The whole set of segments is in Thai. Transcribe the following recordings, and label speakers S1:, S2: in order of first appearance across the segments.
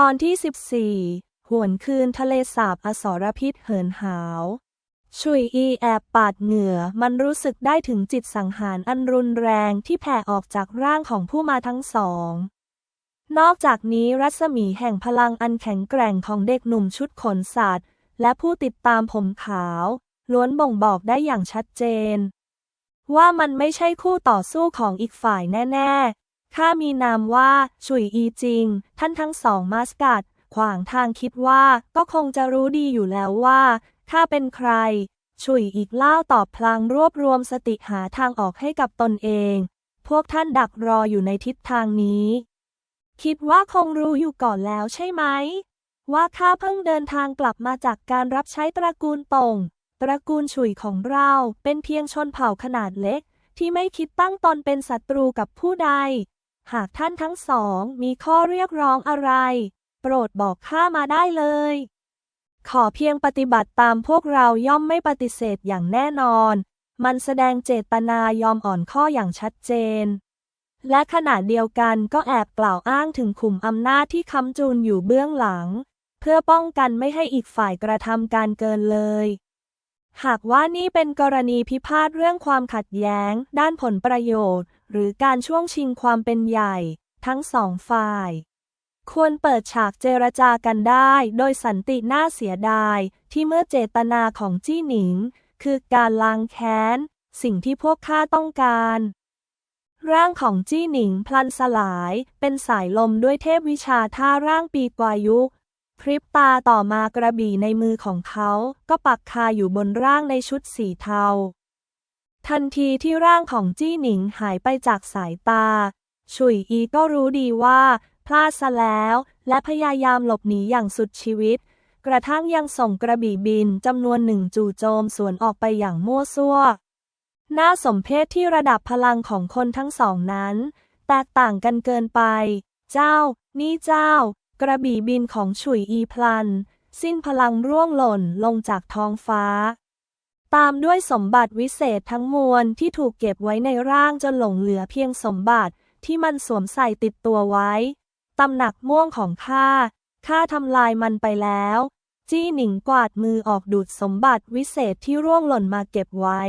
S1: ตอนที่ 14 หวนคืนทะเลสาบอสรพิษเหินหาว ชุยอีแอบปาดเหงื่อ มันรู้สึกได้ถึงจิตสังหารอันรุนแรงที่แผ่ออกจากร่างของผู้มาทั้งสอง นอกจากนี้รัศมีแห่งพลังอันแข็งแกร่งของเด็กหนุ่มชุดขนสัตว์ และผู้ติดตามผมขาว ล้วนบ่งบอกได้อย่างชัดเจน ว่ามันไม่ใช่คู่ต่อสู้ของอีกฝ่ายแน่ๆ ข้ามีนามว่า ฉุยอีจริง ท่านทั้งสองมาสกัด ขวางทางคิดว่าก็คงจะรู้ดีอยู่แล้วว่าข้าเป็นใคร ฉุยอีกเล่าตอบพลางรวบรวมสติหาทางออกให้กับตนเอง พวกท่านดักรออยู่ในทิศทางนี้ คิดว่าคงรู้อยู่ก่อนแล้วใช่ไหม ว่าข้าเพิ่งเดินทางกลับมาจากการรับใช้ตระกูลตงตระกูลฉุยของเราเป็นเพียงชนเผ่าขนาดเล็ก ที่ไม่คิดตั้งตนเป็นศัตรูกับผู้ใด หากท่านทั้งสองมีข้อเรียกร้องอะไร โปรดบอกข้ามาได้เลย ขอเพียงปฏิบัติตามพวกเราย่อมไม่ปฏิเสธอย่างแน่นอน มันแสดงเจตนายอมอ่อนข้ออย่างชัดเจน และขณะเดียวกันก็แอบกล่าวอ้างถึงขุมอำนาจที่ค้ำจูนอยู่เบื้องหลัง เพื่อป้องกันไม่ให้อีกฝ่ายกระทำการเกินเลย หากว่านี่เป็นกรณีพิพาทเรื่องความขัดแย้ง ด้านผลประโยชน์ หรือการช่วงชิงความเป็นใหญ่ ทั้งสองฝ่าย ควรเปิดฉากเจรจากันได้ โดยสันติน่าเสียดาย ที่เมื่อเจตนาของจี้หนิง คือการล้างแค้น สิ่งที่พวกข้าต้องการร่างของจี้หนิงพลันสลายเป็นสายลมด้วยเทพวิชาท่าร่างปีกวายุพริบตาต่อมากระบี่ในมือของเขา ก็ปักคาอยู่บนร่างในชุดสีเทา ทันทีที่ร่างของจี้หนิงหายไปจากสายตา ฉุยอีก็รู้ดีว่า พลาดซะแล้ว และพยายามหลบหนีอย่างสุดชีวิต กระทั่งยังส่งกระบี่บินจำนวนหนึ่งจู่โจมสวนออกไปอย่างมั่วซั่ว น่าสมเพชที่ระดับพลังของคนทั้งสองนั้น แตกต่างกันเกินไป เจ้า นี่เจ้า กระบี่บินของฉุยอีพลัน สิ้นพลังร่วงหล่นลงจากท้องฟ้า ตามด้วยสมบัติวิเศษทั้งมวลที่ถูกเก็บไว้ในร่างจนหลงเหลือเพียงสมบัติที่มันสวมใส่ติดตัวไว้ ตำหนักม่วงของข้า ข้าทำลายมันไปแล้ว จี้หนิงกวาดมือออกดูดสมบัติวิเศษที่ร่วงหล่นมาเก็บไว้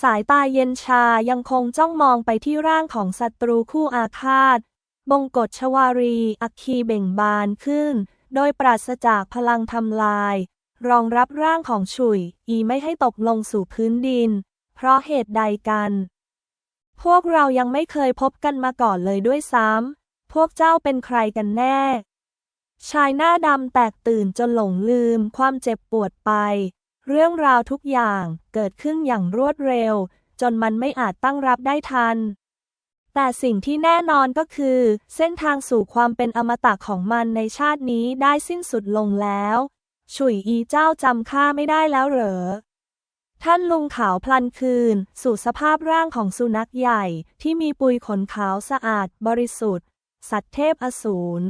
S1: สายตาเย็นชายังคงจ้องมองไปที่ร่างของศัตรูคู่อาฆาต บงกฎชวารี อัคคีเบ่งบานขึ้น โดยปราศจากพลังทำลาย รองรับร่างของฉุย อีไม่ให้ตกลงสู่พื้นดิน เพราะเหตุใดกัน พวกเรายังไม่เคยพบกันมาก่อนเลยด้วยซ้ำพวกเจ้าเป็นใครกันแน่ ชายหน้าดำแตกตื่นจนหลงลืมความเจ็บปวดไป เรื่องราวทุกอย่างเกิดขึ้นอย่างรวดเร็ว จนมันไม่อาจตั้งรับได้ทัน แต่สิ่งที่แน่นอนก็คือ เส้นทางสู่ความเป็นอมตะของมันในชาตินี้ได้สิ้นสุดลงแล้ว ฉุยอีเจ้าจำข้าไม่ได้แล้วเหรอ ท่านลุงขาวพลันคืน สู่สภาพร่างของสุนัขใหญ่ที่มีปุยขนขาวสะอาดบริสุทธิ์ สัตว์เทพอสูร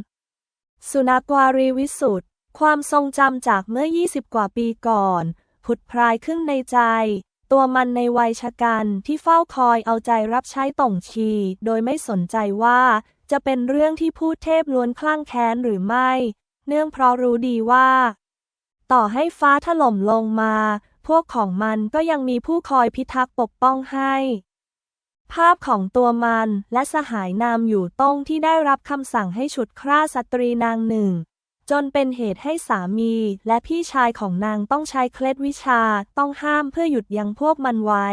S1: สุนัขวารีวิสุทธ์ความทรงจำจากเมื่อ 20 กว่าปีก่อน ผุดพรายขึ้นในใจ ตัวมันในวัยชะกันที่เฝ้าคอยเอาใจรับใช้ต่งชี โดยไม่สนใจว่าจะเป็นเรื่องที่พูดเทพล้วนคลั่งแค้นหรือไม่ เนื่องเพราะรู้ดีว่า ต่อให้ฟ้าถล่มลงมา พวกของมันก็ยังมีผู้คอยพิทักษ์ปกป้องให้ ภาพของตัวมันและสหายนามอยู่ต้องที่ได้รับคำสั่งให้ฉุดคร่าสตรีนางหนึ่ง จนเป็นเหตุให้สามีและพี่ชายของนางต้องใช้เคล็ดวิชาต้องห้ามเพื่อหยุดยั้งพวกมันไว้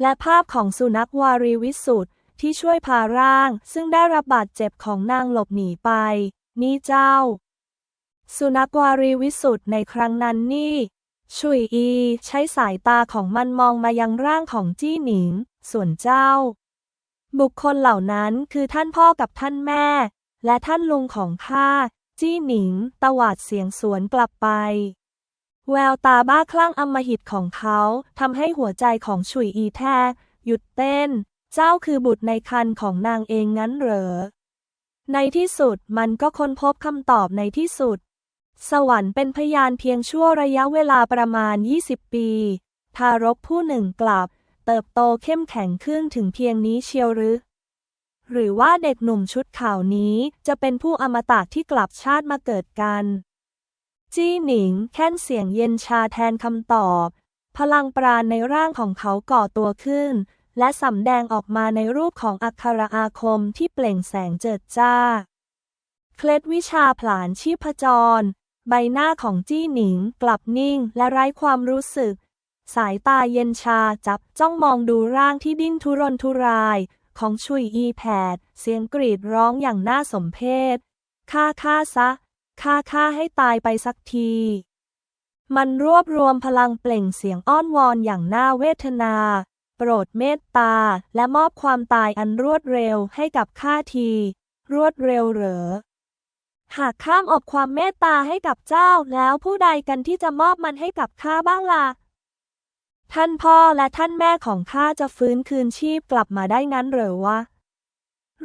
S1: และภาพของสุนัขวารีวิสุทธ์ที่ช่วยพาร่าง ซึ่งได้รับบาดเจ็บของนางหลบหนีไป นี่เจ้า สุนัขวารีวิสุทธ์ในครั้งนั้นนี่ ชุยอี ใช้สายตาของมันมองมายังร่างของจี้หนิง ส่วนเจ้า บุคคลเหล่านั้นคือท่านพ่อกับท่านแม่ และท่านลุงของข้า จี้หนิง ตวาดเสียงสวนกลับไป แววตาบ้าคลั่งอำมหิตของเขาทำให้หัวใจของฉุยอีแทบหยุดเต้น เจ้าคือบุตรในคันของนางเองงั้นเหรอ ในที่สุดมันก็ค้นพบคำตอบในที่สุด สวรรค์เป็นพยานเพียงชั่วระยะเวลาประมาณ 20 ปี ทารกผู้หนึ่งกลับ เติบโตเข้มแข็งขึ้นถึงเพียงนี้เชียวหรือ หรือว่าเด็กหนุ่มชุดขาวนี้จะเป็นผู้อมตะที่กลับชาติมาเกิดกัน จี้หนิงแค่นเสียงเย็นชาแทนคำตอบ พลังปราณในร่างของเขาก่อตัวขึ้น และสำแดงออกมาในรูปของอักขระอาคมที่เปล่งแสงเจิดจ้า เคล็ดวิชาผลานชีพจร ใบหน้าของจี้หนิงกลับนิ่งและไร้ความรู้สึก สายตาเย็นชาจับจ้องมองดูร่างที่ดิ้นทุรนทุราย ของชุยอีแผด เสียงกรีดร้องอย่างน่าสมเพชฆ่าฆ่าซะฆ่าฆ่าให้ตายไปสักที มันรวบรวมพลังเปล่งเสียงอ้อนวอนอย่างน่าเวทนา โปรดเมตตาและมอบความตายอันรวดเร็วให้กับข้าที รวดเร็วเหรอ หากข้ามอบความเมตตาให้กับเจ้าแล้วผู้ใดกันที่จะมอบมันให้กับข้าบ้างล่ะ ท่านพ่อและท่านแม่ของข้าจะฟื้นคืนชีพกลับมาได้งั้นหรือวะ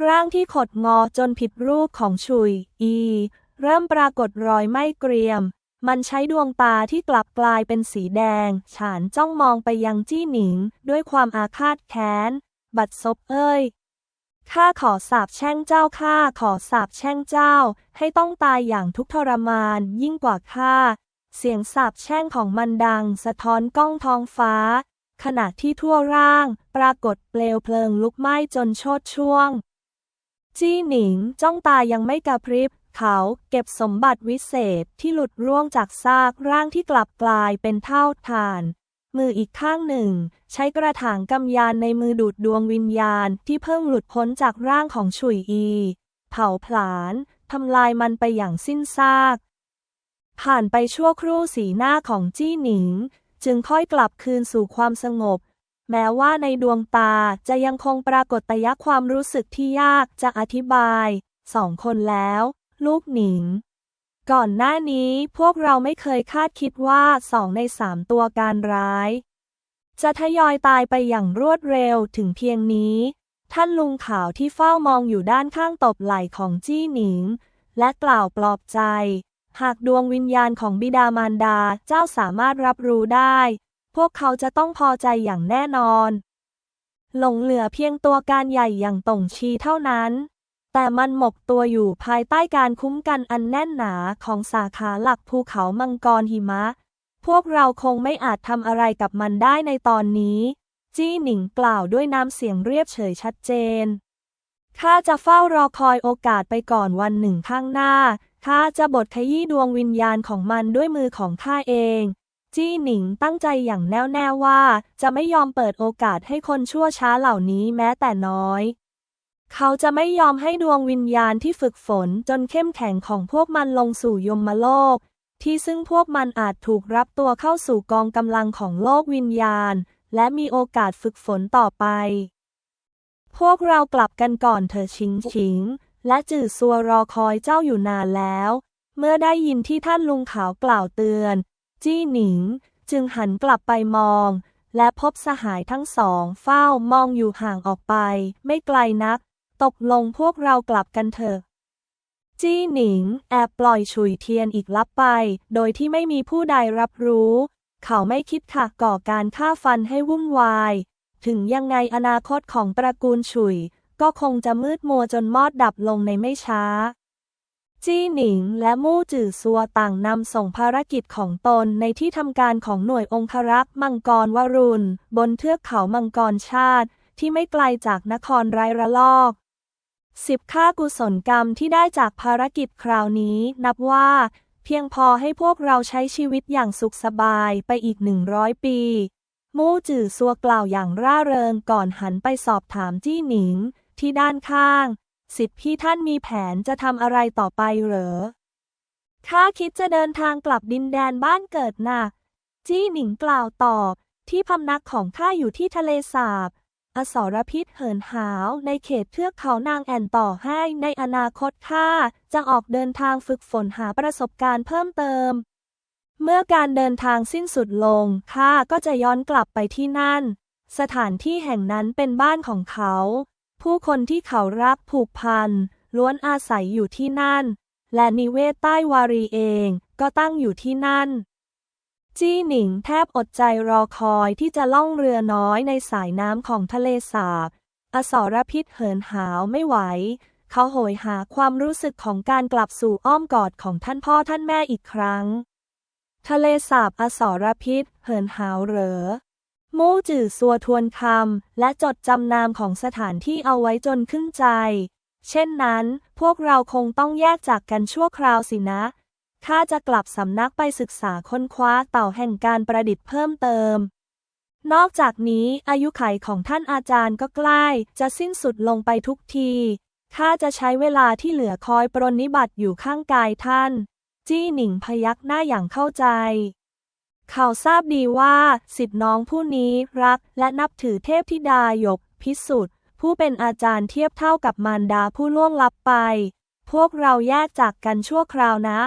S1: ร่างที่ขดงอจนผิดรูปของชุย อี เริ่มปรากฏรอยไหม้เกรียม มันใช้ดวงตาที่กลับกลายเป็นสีแดง ฉานจ้องมองไปยังจี้หนิง ด้วยความอาฆาตแค้น บัดซบเอ้ย ข้าขอสาบแช่งเจ้าข้าขอสาบแช่งเจ้า ให้ต้องตายอย่างทุกทรมานยิ่งกว่าข้า เสียงสาบแช่งของมันดัง สะท้อนก้องท้องฟ้า ขณะที่ทั่วร่าง ปรากฏเปลวเพลิงลุกไหม้จนโชดช่วง จี้หนิงจ้องตายังไม่กระพริบ เขาเก็บสมบัติวิเศษที่หลุดร่วงจากซากร่างที่กลับกลายเป็นเท่าฐาน มืออีกข้างหนึ่ง ใช้กระถางกำยานในมือดูดดวงวิญญาณที่เพิ่งหลุดพ้นจากร่างของฉุยอี เผาผลาญทำลายมันไปอย่างสิ้นซาก ผ่านไปชั่วครู่สีหน้าของจี้หนิง จึงค่อยกลับคืนสู่ความสงบ แม้ว่าในดวงตาจะยังคงปรากฏตยะความรู้สึกที่ยากจะอธิบาย สองคนแล้ว ลูกหนิง ก่อนหน้านี้พวกเราไม่เคยคาดคิดว่าสองในสามตัวการร้าย จะทยอยตายไปอย่างรวดเร็วถึงเพียงนี้ ท่านลุงขาวที่เฝ้ามองอยู่ด้านข้างตบไหล่ของจี้หนิง และกล่าวปลอบใจ หากดวงวิญญาณของบิดามารดาเจ้าสามารถรับรู้ได้ พวกเขาจะต้องพอใจอย่างแน่นอน หลงเหลือเพียงตัวการใหญ่อย่างต่งชีเท่านั้น แต่มันหมกตัวอยู่ภายใต้การคุ้มกันอันแน่นหนาของสาขาหลักภูเขามังกรหิมะ พวกเราคงไม่อาจทำอะไรกับมันได้ในตอนนี้ จี้หนิงกล่าวด้วยน้ำเสียงเรียบเฉยชัดเจน ข้าจะเฝ้ารอคอยโอกาสไปก่อนวันหนึ่งข้างหน้า ข้าจะบดขยี้ดวงวิญญาณของมันด้วยมือของข้าเอง จี้หนิงตั้งใจอย่างแน่วแน่ว่า จะไม่ยอมเปิดโอกาสให้คนชั่วช้าเหล่านี้แม้แต่น้อย เขาจะไม่ยอมให้ดวงวิญญาณที่ฝึกฝนจนเข้มแข็งของพวกมันลงสู่ยมโลก ที่ซึ่งพวกมันอาจถูกรับตัวเข้าสู่กองกำลังของโลกวิญญาณ และมีโอกาสฝึกฝนต่อไป พวกเรากลับกันก่อนเถอชิงชิง และจื่อซัวรอคอยเจ้าอยู่นานแล้ว เมื่อได้ยินที่ท่านลุงขาวกล่าวเตือน จี้หนิง จึงหันกลับไปมองและพบสหายทั้งสองเฝ้ามองอยู่ห่างออกไป ไม่ไกลนัก ตกลงพวกเรากลับกันเถอะ จี้หนิง แอบปล่อยฉุยเทียนอีกลับไป โดยที่ไม่มีผู้ใดรับรู้ เขาไม่คิดค่ะก่อการฆ่าฟันให้วุ่นวาย ถึงยังไงอนาคตของตระกูลฉุย ก็คงจะมืดมัวจนมอดดับลงในไม่ช้า จี้หนิงและมู่จื่อซัวต่างนำส่งภารกิจของตนในที่ทำการของหน่วยองครักษ์มังกรวรุณ บนเทือกเขามังกรชาติที่ไม่ไกลจากนครไรระลอก สิบค่ากุศลกรรมที่ได้จากภารกิจคราวนี้ นับว่า เพียงพอให้พวกเราใช้ชีวิตอย่างสุขสบายไปอีกหนึ่งร้อยปี มู่จื่อซัวกล่าวอย่างร่าเริงก่อนหันไปสอบถามจี้หนิง ที่ด้านข้าง สิทธิพี่ท่านมีแผนจะทำอะไรต่อไปเหรอข้าคิดจะเดินทางกลับดินแดนบ้านเกิดนะ่ะจี้หนิงกล่าวตอบ ที่พำนักของข้าอยู่ที่ทะเลสาบ อสรพิษเหินหาวในเขตเทือกเขานางแอ่นต่อให้ในอนาคตข้าจะออกเดินทางฝึกฝนหาประสบการณ์เพิ่มเติม เมื่อการเดินทางสิ้นสุดลงข้าก็จะย้อนกลับไปที่นั่น สถานที่แห่งนั้นเป็นบ้านของเขา ผู้คนที่เขารักผูกพันล้วนอาศัยอยู่ที่นั่น และนิเวศใต้วารีเองก็ตั้งอยู่ที่นั่น จี้หนิงแทบอดใจรอคอยที่จะล่องเรือน้อยในสายน้ำของทะเลสาบ อสรพิษเหินหาวไม่ไหว เขาโหยหาความรู้สึกของการกลับสู่อ้อมกอดของท่านพ่อท่านแม่อีกครั้ง ทะเลสาบอสรพิษเหินหาวเหรอ มู่จื่อสัวทวนคำและจดจำนามของสถานที่เอาไว้จนขึ้นใจ เช่นนั้น พวกเราคงต้องแยกจากกันชั่วคราวสินะ ข้าจะกลับสำนักไปศึกษาค้นคว้าเต่าแห่งการประดิษฐ์เพิ่มเติม นอกจากนี้อายุขัยของท่านอาจารย์ก็ใกล้จะสิ้นสุดลงไปทุกทีข้าจะใช้เวลาที่เหลือคอยปรนนิบัติอยู่ข้างกายท่าน จี้หนิงพยักหน้าอย่างเข้าใจ เขาทราบดีว่าสิทธิน้องผู้นี้รักและนับถือเทพธิดาหยก พิสุทธิ์ผู้เป็นอาจารย์เทียบเท่ากับมารดาผู้ล่วงลับไป พวกเราแยกจากกันชั่วคราวนะ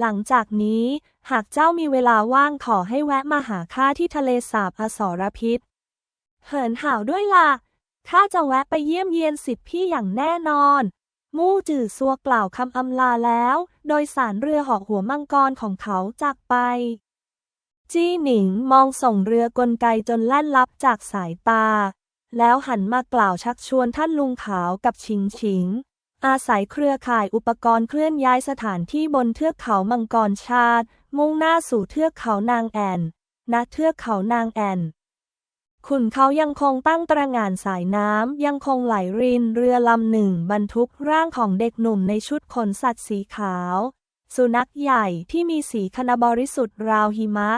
S1: หลังจากนี้ หากเจ้ามีเวลาว่างขอให้แวะมาหาข้าที่ทะเลสาบอสรพิษ เหินห่าวด้วยล่ะข้าจะแวะไปเยี่ยมเยียนสิทธิพี่อย่างแน่นอน มู่จื่อซัวกล่าวคำอำลาแล้ว โดยสารเรือหอกหัวมังกรของเขาจากไป จี้หนิงมองส่งเรือกลไกจนแล่นลับจากสายตา แล้วหันมากล่าวชักชวนท่านลุงขาวกับชิงชิง อาศัยเครือข่ายอุปกรณ์เคลื่อนย้ายสถานที่บนเทือกเขามังกรชาติ มุ่งหน้าสู่เทือกเขานางแอนณเทือกเขานางแอนขุนเขายังคงตั้งตระหง่านสายน้ำ ยังคงไหลรินเรือลำหนึ่ง บรรทุกร่างของเด็กหนุ่มในชุดขนสัตว์สีขาว สุนัขใหญ่ที่มีสีคณบริสุทธิ์ราวหิมะ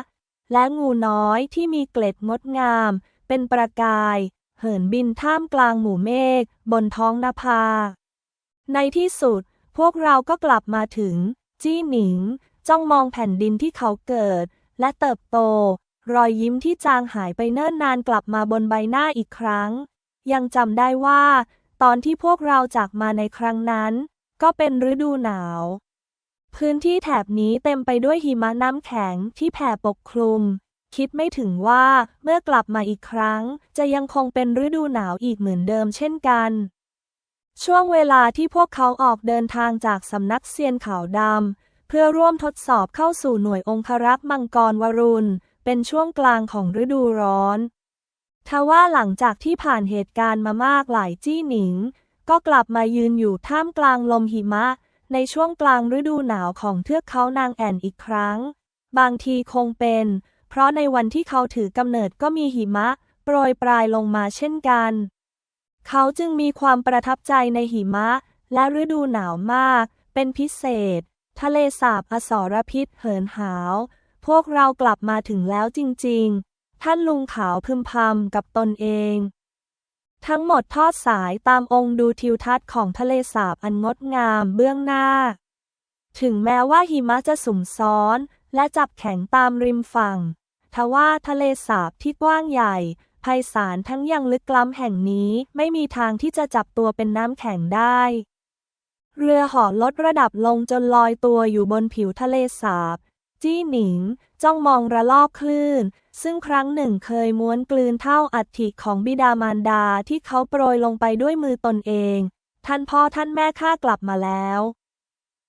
S1: และงูน้อยที่มีเกล็ดงดงาม เป็นประกาย เหินบินท่ามกลางหมู่เมฆบนท้องนภา ในที่สุด พวกเราก็กลับมาถึง จี้หนิง จ้องมองแผ่นดินที่เขาเกิด และเติบโต รอยยิ้มที่จางหายไปเนิ่นนานกลับมาบนใบหน้าอีกครั้ง ยังจำได้ว่า ตอนที่พวกเราจากมาในครั้งนั้น ก็เป็นฤดูหนาว พื้นที่แถบนี้เต็มไปด้วยหิมะน้ำแข็งที่แผ่ปกคลุม คิดไม่ถึงว่าเมื่อกลับมาอีกครั้ง จะยังคงเป็นฤดูหนาวอีกเหมือนเดิมเช่นกัน ช่วงเวลาที่พวกเขาออกเดินทางจากสำนักเซียนขาวดำเพื่อร่วมทดสอบเข้าสู่หน่วยองครักษ์มังกรวรุณ เป็นช่วงกลางของฤดูร้อน ทว่าหลังจากที่ผ่านเหตุการณ์มามากหลายจี้หนิง ก็กลับมายืนอยู่ท่ามกลางลมหิมะ ในช่วงกลางฤดูหนาวของเทือกเขานางแอ่นอีกครั้ง บางทีคงเป็น เพราะในวันที่เขาถือกำเนิดก็มีหิมะ โปรยปลายลงมาเช่นกัน เขาจึงมีความประทับใจในหิมะ และฤดูหนาวมาก เป็นพิเศษ ทะเลสาบอสรพิษเหินหาว พวกเรากลับมาถึงแล้วจริง ๆ ท่านลุงขาวพึมพำกับตนเอง ทั้งหมดทอดสายตามองค์ดูทิวทัศน์ของทะเลสาบอันงดงามเบื้องหน้า ถึงแม้ว่าหิมะจะสุมซ้อน และจับแข็งตามริมฝั่ง ทว่าทะเลสาบที่กว้างใหญ่ ไพศาลทั้งยังลึกล้ำแห่งนี้ไม่มีทางที่จะจับตัวเป็นน้ำแข็งได้ เรือห่อลดระดับลงจนลอยตัวอยู่บนผิวทะเลสาบ จี้หนิง จ้องมองระลอกคลื่น ซึ่งครั้งหนึ่งเคยม้วนกลืนเท่าอัฐิของบิดามารดาที่เขาโปรยลงไปด้วยมือตนเอง ท่านพ่อท่านแม่ข้ากลับมาแล้ว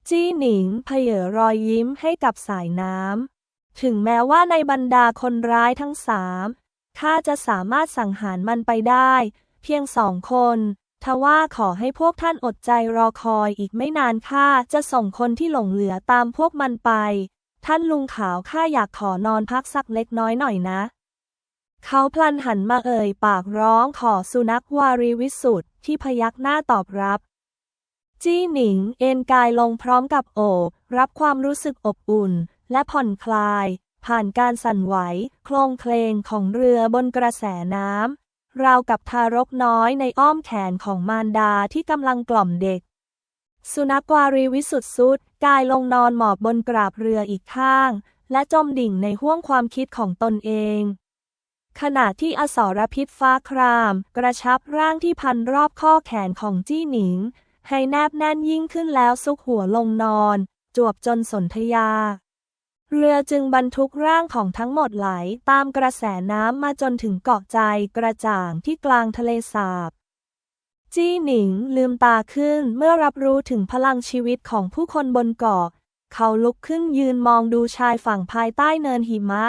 S1: จี้หนิงเพยอรอยยิ้มให้กับสายน้ำถึงแม้ว่าในบรรดาคนร้ายทั้งสาม ข้าจะสามารถสังหารมันไปได้ เพียงสองคนทว่าขอให้พวกท่านอดใจรอคอยอีกไม่นานข้าจะส่งคนที่หลงเหลือตามพวกมันไป ท่านลุงขาวข้าอยากขอนอนพักสักเล็กน้อยหน่อยนะ เขาพลันหันมาเอ่ยปากร้องขอสุนัขวารีวิสุทธ์ที่พยักหน้าตอบรับ จี้หนิงเอนกายลงพร้อมกับโอบรับความรู้สึกอบอุ่นและผ่อนคลาย ผ่านการสั่นไหว โคลงเคลงของเรือบนกระแสน้ำราวกับทารกน้อยในอ้อมแขนของมารดาที่กำลังกล่อมเด็ก สุนัขวารีวิสุทธ์สุดกายลงนอนหมอบบนกราบเรืออีกข้าง และจมดิ่งในห้วงความคิดของตนเอง ขณะที่อสรพิษฟ้าคราม กระชับร่างที่พันรอบข้อแขนของจี้หนิง ให้แนบแน่นยิ่งขึ้นแล้วซุกหัวลงนอน จวบจนสนธยา เรือจึงบรรทุกร่างของทั้งหมดไหลตามกระแสน้ำมาจนถึงเกาะใจกระจ่างที่กลางทะเลสาบ จี้หนิงลืมตาขึ้นเมื่อรับรู้ถึงพลังชีวิตของผู้คนบนเกาะ เขาลุกขึ้นยืนมองดูชายฝั่งภายใต้เนินหิมะ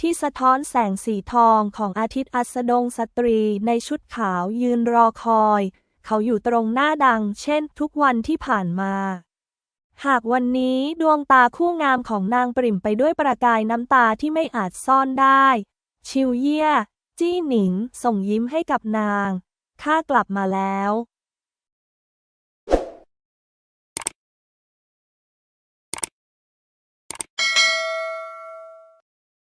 S1: ที่สะท้อนแสงสีทองของอาทิตย์อัสดงสตรีในชุดขาวยืนรอคอย เขาอยู่ตรงหน้าดังเช่นทุกวันที่ผ่านมา หากวันนี้ดวงตาคู่งามของนางปริ่มไปด้วยประกายน้ำตาที่ไม่อาจซ่อนได้ ชิวเยี่ย จี้หนิง ส่งยิ้มให้กับนาง ข้ากลับมาแล้ว